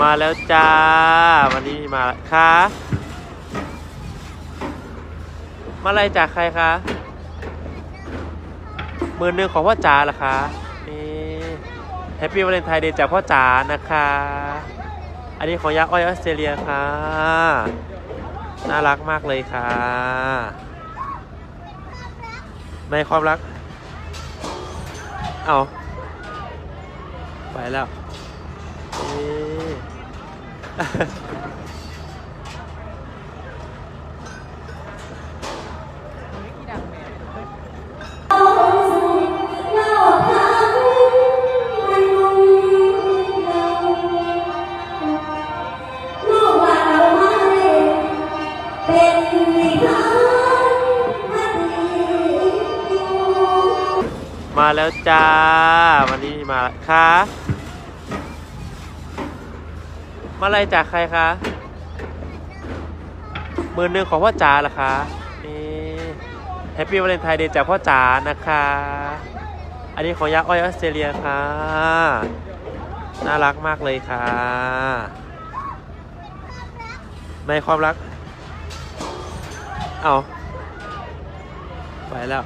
มาแล้วจ้า วันนี้มาค่ะมาอะไรจากใครคะมือหนึ่งของพ่อจ๋าเหรอคะนี่แฮปปี้วาเลนไทน์เดย์จากพ่อจ๋านะคะ อันนี้ของยักษ์อ้อยออสเตรเลียค่ะ น่ารักมากเลยค่ะ ในความรัก เอาไปแล้วนี มาแล้วจ้า วันนี้มาค่ะ มาอะไรจากใครคะมือหนึ่งของพ่อจ๋าเหรอคะนี่แฮปปี้วาเลนไทน์เดย์จากพ่อจ๋านะคะ อันนี้ของยักษ์อ้อยออสเตรเลียค่ะ น่ารักมากเลยค่ะ ในความรัก เอาไปแล้ว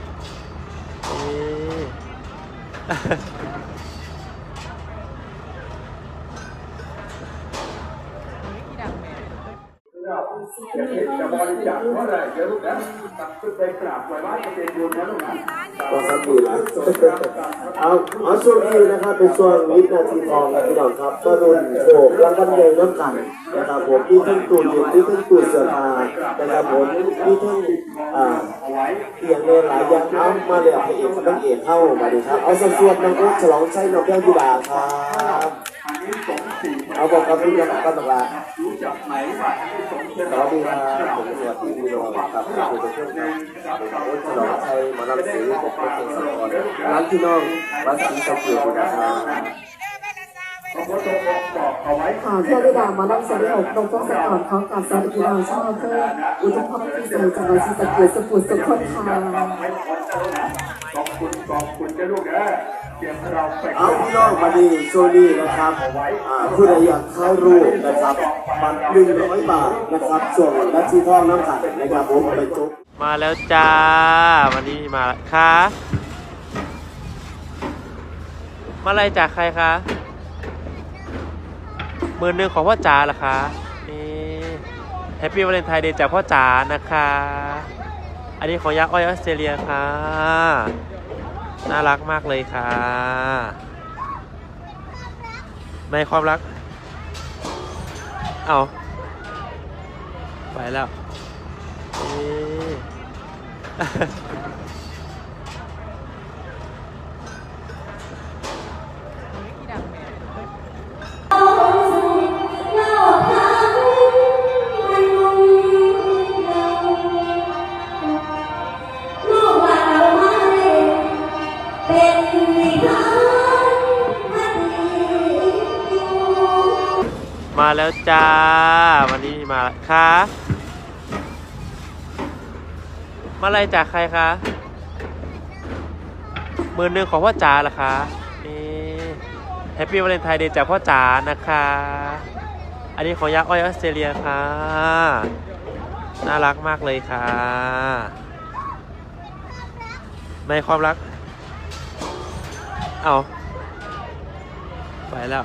นี่จะบริจาคเท่าไหร่เดี๋ยวลูกนะตัดขึ้นไปกราบไหว้พระจะเป็นบุญนะลูกนะก็ครับดีละเอาเอาช่วงนี้นะครับเป็นช่วงวินาทีทองนะพี่น้องครับก็รุนโบกรางวัลใหญ่น้ำกันนะครับผมมีทั้งตู้เย็นมีทั้งตู้เสือผ้านะครับผมมีทั้งอ่าเตียงในหลายอย่างเอามาเลยพระเอกกับนางเอกเข้ามาดีครับเอาส่วนน้องอุ๊ฉลองใชัยน้องแก้วยุดาครับ สงสี่เอาบอกกับพี่น้องกันตลาดรู้จักไหมว่าอันนี้สงเสวัสดีครับผมสวัสดีพี่น้องครับขอบคุณทุกท่านครับผมฉลองชัยหมาลำสีปกป้องสกรร้านพี่น้องวัดศรีสะเกียนะครับ บอกเอาไว้ค่ะเพื่อได้ดามารับสารหกตรงต้องสก่อนเขากับสารกีฬาชอบเพื่ออุทพรที่ใส่จากราชิสเกียรติสปุตสุขคนค่ะขอบคุณขอบคุณนะลูกเดี๋ยวเอาพี่น้องมาดีโซนี่นะครับผู้ใดอยากเข้ารูปนะครับบัตรหนึ่งร้อยบาทนะครับส่วนนัดชีทองน้ำขัดนะครับผมไปจุ๊บมาแล้วจ้า วันนี้มาค่ะมาอะไรจากใครคะ มือหนึ่งของพ่อจ๋าเหรอคะนี่แฮปปี้วาเลนไทน์เดย์จากพ่อจ๋านะคะ อันนี้ของยักษ์อ้อยออสเตรเลียค่ะ น่ารักมากเลยค่ะ ในความรัก เอาไปแล้ว มาแล้วจ้า วันนี้มาค่ะ มาอะไรจากใครคะมือหนึ่งของพ่อจ๋าเหรอคะนี่แฮปปี้วาเลนไทน์เดย์จากพ่อจ๋านะคะ อันนี้ของยักษ์อ้อยออสเตรเลียค่ะ น่ารักมากเลยค่ะ ในความรัก เอาไปแล้ว